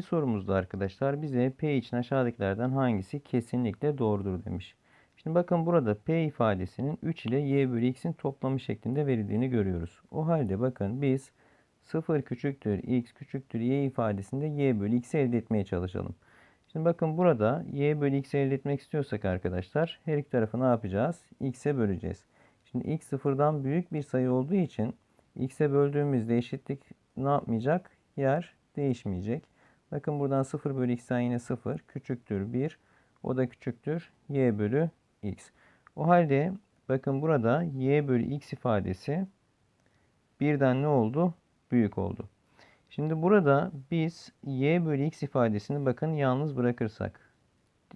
İkinci sorumuzda arkadaşlar bize P için aşağıdakilerden hangisi kesinlikle doğrudur demiş. Şimdi bakın burada P ifadesinin 3 ile y bölü x'in toplamı şeklinde verildiğini görüyoruz. O halde bakın biz 0 küçüktür x küçüktür y ifadesinde y bölü x'i elde etmeye çalışalım. Şimdi bakın burada y bölü x'i elde etmek istiyorsak arkadaşlar her iki tarafı ne yapacağız? x'e böleceğiz. Şimdi x sıfırdan büyük bir sayı olduğu için x'e böldüğümüzde eşitlik ne yapmayacak? Yer değişmeyecek. Bakın buradan 0 bölü x'ten yine 0 küçüktür 1. O da küçüktür y bölü x. O halde bakın burada y bölü x ifadesi birden ne oldu? Büyük oldu. Şimdi burada biz y bölü x ifadesini bakın yalnız bırakırsak.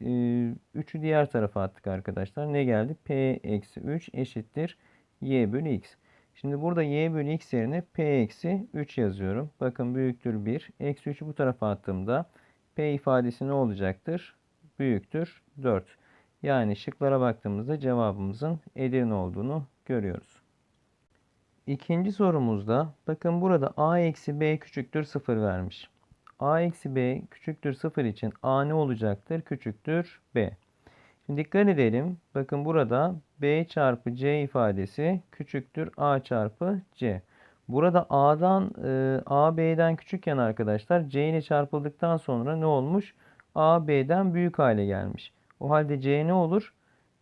3'ü diğer tarafa attık arkadaşlar. Ne geldi? p eksi 3 eşittir y bölü x. Şimdi burada y bölü x yerine p eksi 3 yazıyorum. Bakın büyüktür 1. Eksi 3'ü bu tarafa attığımda p ifadesi ne olacaktır? Büyüktür 4. Yani şıklara baktığımızda cevabımızın Edirne olduğunu görüyoruz. İkinci sorumuzda bakın burada a eksi b küçüktür 0 vermiş. a eksi b küçüktür 0 için a ne olacaktır? Küçüktür b. Şimdi dikkat edelim. Bakın burada b çarpı c ifadesi küçüktür a çarpı c. Burada a'dan e, a b'den küçükken arkadaşlar c ile çarpıldıktan sonra ne olmuş? a b'den büyük hale gelmiş. O halde c ne olur?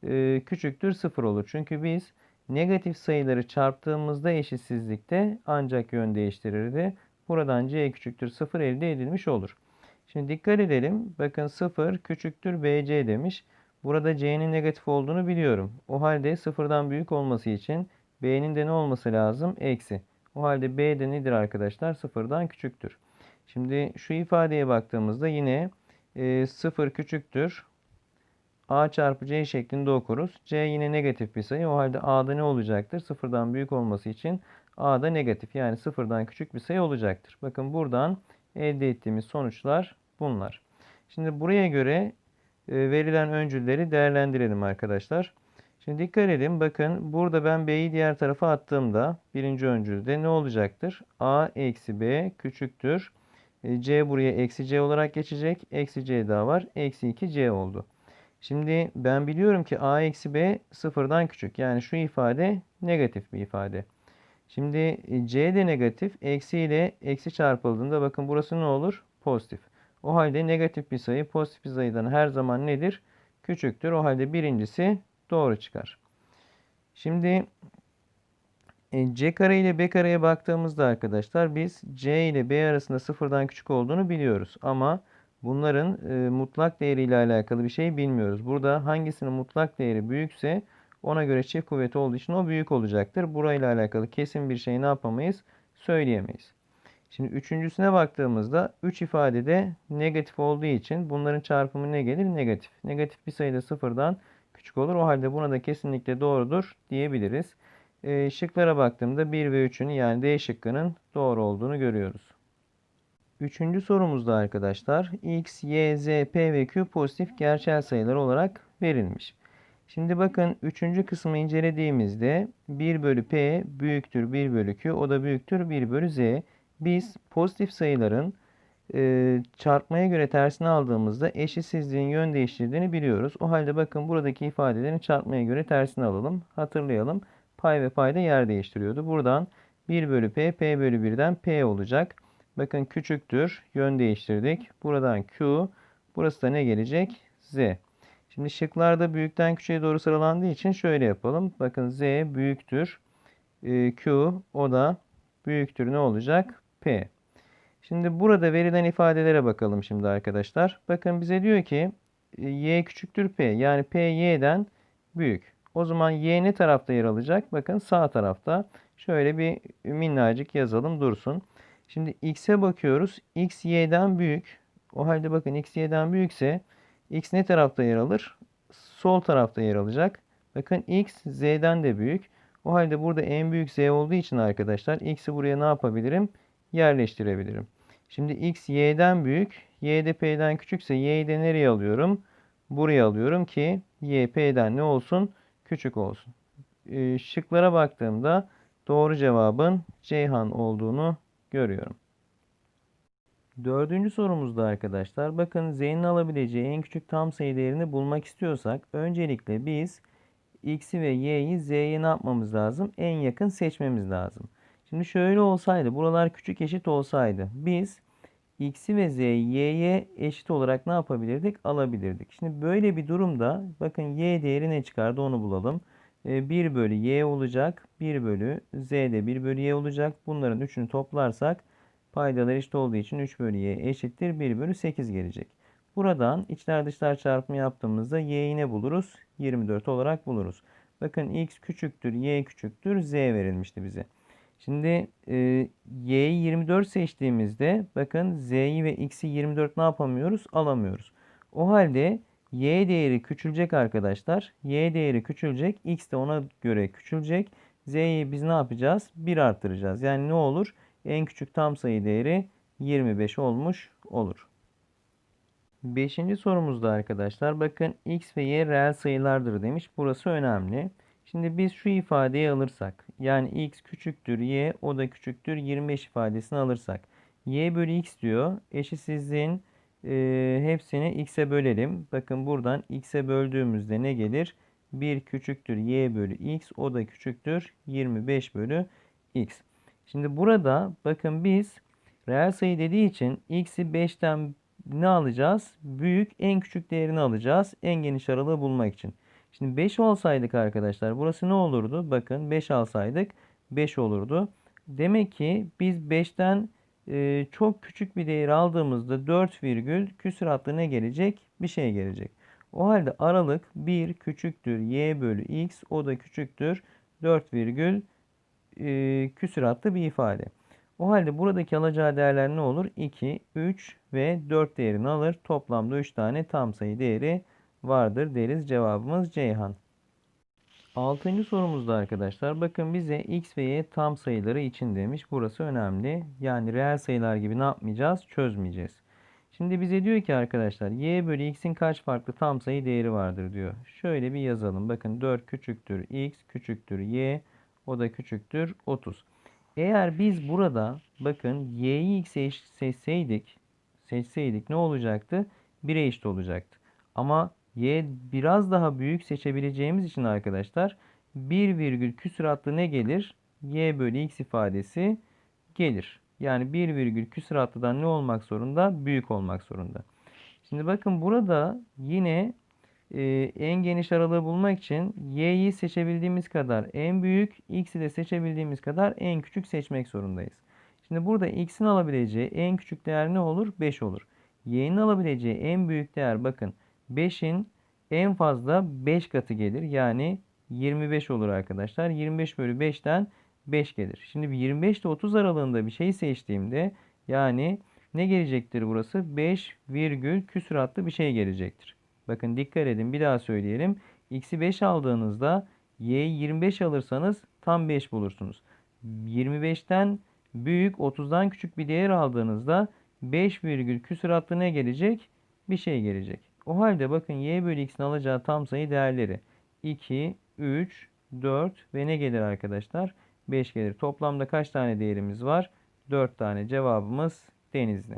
E, küçüktür 0 olur. Çünkü biz negatif sayıları çarptığımızda eşitsizlikte ancak yön değiştirirdi. Buradan c küçüktür 0 elde edilmiş olur. Şimdi dikkat edelim. Bakın 0 küçüktür bc demiş. Burada c'nin negatif olduğunu biliyorum. O halde sıfırdan büyük olması için b'nin de ne olması lazım? Eksi. O halde b de nedir arkadaşlar? Sıfırdan küçüktür. Şimdi şu ifadeye baktığımızda yine e, 0 küçüktür. a çarpı c şeklinde okuruz. c yine negatif bir sayı. O halde a'da ne olacaktır? Sıfırdan büyük olması için a'da negatif. Yani sıfırdan küçük bir sayı olacaktır. Bakın buradan elde ettiğimiz sonuçlar bunlar. Şimdi buraya göre verilen öncülleri değerlendirelim arkadaşlar. Şimdi dikkat edin. Bakın burada ben B'yi diğer tarafa attığımda birinci öncülde ne olacaktır? A eksi B küçüktür. E, C buraya eksi C olarak geçecek. Eksi C daha var. Eksi 2 C oldu. Şimdi ben biliyorum ki A eksi B sıfırdan küçük. Yani şu ifade negatif bir ifade. Şimdi e, C de negatif. Eksi ile eksi çarpıldığında bakın burası ne olur? Pozitif. O halde negatif bir sayı pozitif bir sayıdan her zaman nedir? Küçüktür. O halde birincisi doğru çıkar. Şimdi e, C kare ile B kareye baktığımızda arkadaşlar biz C ile B arasında sıfırdan küçük olduğunu biliyoruz. Ama bunların e, mutlak değeri ile alakalı bir şey bilmiyoruz. Burada hangisinin mutlak değeri büyükse ona göre çift kuvveti olduğu için o büyük olacaktır. Burayla alakalı kesin bir şey ne yapamayız? Söyleyemeyiz. Şimdi üçüncüsüne baktığımızda 3 ifadede negatif olduğu için bunların çarpımı ne gelir? Negatif. Negatif bir sayıda sıfırdan küçük olur. O halde buna da kesinlikle doğrudur diyebiliriz. E, şıklara baktığımda 1 ve 3'ün yani D şıkkının doğru olduğunu görüyoruz. Üçüncü sorumuzda arkadaşlar x, y, z, p ve q pozitif gerçel sayılar olarak verilmiş. Şimdi bakın üçüncü kısmı incelediğimizde 1 bölü p büyüktür 1 bölü q o da büyüktür 1 bölü z biz pozitif sayıların e, çarpmaya göre tersini aldığımızda eşitsizliğin yön değiştirdiğini biliyoruz. O halde bakın buradaki ifadelerin çarpmaya göre tersini alalım. Hatırlayalım. Pay ve payda yer değiştiriyordu. Buradan 1 bölü p, p bölü 1'den p olacak. Bakın küçüktür. Yön değiştirdik. Buradan q. Burası da ne gelecek? z. Şimdi şıklarda büyükten küçüğe doğru sıralandığı için şöyle yapalım. Bakın z büyüktür. E, q o da büyüktür ne olacak? P. Şimdi burada verilen ifadelere bakalım şimdi arkadaşlar. Bakın bize diyor ki e, y küçüktür p. Yani p y'den büyük. O zaman y ne tarafta yer alacak? Bakın sağ tarafta. Şöyle bir minnacık yazalım dursun. Şimdi x'e bakıyoruz. x y'den büyük. O halde bakın x y'den büyükse x ne tarafta yer alır? Sol tarafta yer alacak. Bakın x z'den de büyük. O halde burada en büyük z olduğu için arkadaşlar x'i buraya ne yapabilirim? Yerleştirebilirim. Şimdi x y'den büyük, y de p'den küçükse y'yi de nereye alıyorum? Buraya alıyorum ki y p'den ne olsun? Küçük olsun. Ee, şıklara baktığımda doğru cevabın Ceyhan olduğunu görüyorum. Dördüncü sorumuzda arkadaşlar bakın z'nin alabileceği en küçük tam sayı değerini bulmak istiyorsak öncelikle biz x'i ve y'yi z'ye ne yapmamız lazım? En yakın seçmemiz lazım. Şimdi şöyle olsaydı buralar küçük eşit olsaydı biz x'i ve z'yi y'ye eşit olarak ne yapabilirdik? Alabilirdik. Şimdi böyle bir durumda bakın y değeri ne çıkardı onu bulalım. 1 bölü y olacak. 1 bölü z de 1 bölü y olacak. Bunların üçünü toplarsak paydalar eşit olduğu için 3 bölü y eşittir 1 bölü 8 gelecek. Buradan içler dışlar çarpımı yaptığımızda y'yi ne buluruz? 24 olarak buluruz. Bakın x küçüktür, y küçüktür, z verilmişti bize. Şimdi e, y'yi 24 seçtiğimizde bakın z'yi ve x'i 24 ne yapamıyoruz? Alamıyoruz. O halde y değeri küçülecek arkadaşlar. y değeri küçülecek. x de ona göre küçülecek. z'yi biz ne yapacağız? 1 arttıracağız. Yani ne olur? En küçük tam sayı değeri 25 olmuş olur. Beşinci sorumuzda arkadaşlar bakın x ve y reel sayılardır demiş. Burası önemli. Şimdi biz şu ifadeyi alırsak yani x küçüktür y o da küçüktür 25 ifadesini alırsak y bölü x diyor. Eşitsizliğin e, hepsini x'e bölelim. Bakın buradan x'e böldüğümüzde ne gelir? 1 küçüktür y bölü x o da küçüktür 25 bölü x. Şimdi burada bakın biz reel sayı dediği için x'i 5'ten ne alacağız? Büyük en küçük değerini alacağız. En geniş aralığı bulmak için. Şimdi 5 olsaydık arkadaşlar burası ne olurdu? Bakın 5 alsaydık 5 olurdu. Demek ki biz 5'ten e, çok küçük bir değer aldığımızda 4 virgül küsuratlı ne gelecek? Bir şey gelecek. O halde aralık 1 küçüktür y bölü x o da küçüktür 4 virgül e, küsuratlı bir ifade. O halde buradaki alacağı değerler ne olur? 2, 3 ve 4 değerini alır. Toplamda 3 tane tam sayı değeri vardır deriz. Cevabımız Ceyhan. Altıncı sorumuzda arkadaşlar bakın bize x ve y tam sayıları için demiş. Burası önemli. Yani reel sayılar gibi ne yapmayacağız? Çözmeyeceğiz. Şimdi bize diyor ki arkadaşlar y bölü x'in kaç farklı tam sayı değeri vardır diyor. Şöyle bir yazalım. Bakın 4 küçüktür x küçüktür y o da küçüktür 30. Eğer biz burada bakın y'yi x'e seçseydik seçseydik ne olacaktı? 1'e eşit olacaktı. Ama y biraz daha büyük seçebileceğimiz için arkadaşlar 1 virgül küsuratlı ne gelir? y bölü x ifadesi gelir. Yani 1 virgül küsuratlıdan ne olmak zorunda? Büyük olmak zorunda. Şimdi bakın burada yine e, en geniş aralığı bulmak için y'yi seçebildiğimiz kadar en büyük, x'i de seçebildiğimiz kadar en küçük seçmek zorundayız. Şimdi burada x'in alabileceği en küçük değer ne olur? 5 olur. y'nin alabileceği en büyük değer bakın 5'in en fazla 5 katı gelir. Yani 25 olur arkadaşlar. 25 bölü 5'ten 5 gelir. Şimdi 25 ile 30 aralığında bir şey seçtiğimde yani ne gelecektir burası? 5 virgül küsuratlı bir şey gelecektir. Bakın dikkat edin bir daha söyleyelim. X'i 5 aldığınızda Y'yi 25 alırsanız tam 5 bulursunuz. 25'ten büyük 30'dan küçük bir değer aldığınızda 5 virgül küsuratlı ne gelecek? Bir şey gelecek. O halde bakın y bölü x'in alacağı tam sayı değerleri 2, 3, 4 ve ne gelir arkadaşlar? 5 gelir. Toplamda kaç tane değerimiz var? 4 tane cevabımız denizli.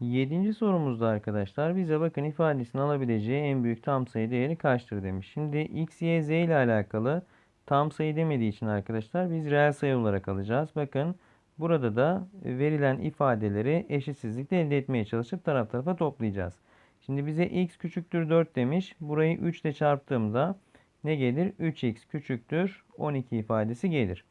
Yedinci sorumuzda arkadaşlar bize bakın ifadesini alabileceği en büyük tam sayı değeri kaçtır demiş. Şimdi x, y, z ile alakalı tam sayı demediği için arkadaşlar biz reel sayı olarak alacağız. Bakın burada da verilen ifadeleri eşitsizlikle elde etmeye çalışıp taraf tarafa toplayacağız. Şimdi bize x küçüktür 4 demiş. Burayı 3 ile çarptığımda ne gelir? 3x küçüktür 12 ifadesi gelir.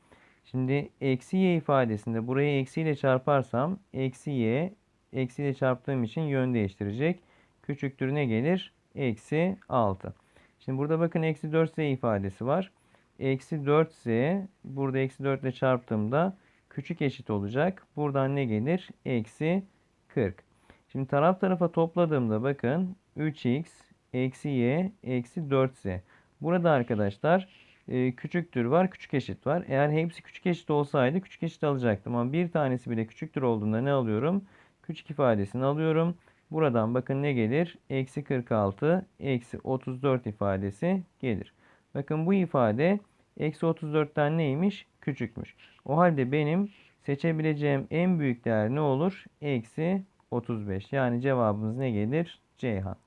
Şimdi eksi y ifadesinde burayı eksiyle çarparsam eksi y eksiyle çarptığım için yön değiştirecek. Küçüktür ne gelir? Eksi 6. Şimdi burada bakın eksi 4z ifadesi var. Eksi 4z burada eksi 4 ile çarptığımda küçük eşit olacak. Buradan ne gelir? Eksi 40. Şimdi taraf tarafa topladığımda bakın 3x eksi y eksi 4z. Burada arkadaşlar e, küçüktür var, küçük eşit var. Eğer hepsi küçük eşit olsaydı küçük eşit alacaktım. Ama bir tanesi bile küçüktür olduğunda ne alıyorum? Küçük ifadesini alıyorum. Buradan bakın ne gelir? Eksi 46, eksi 34 ifadesi gelir. Bakın bu ifade eksi 34'ten neymiş? Küçükmüş. O halde benim seçebileceğim en büyük değer ne olur? Eksi 35. Yani cevabımız ne gelir? Ceyhan.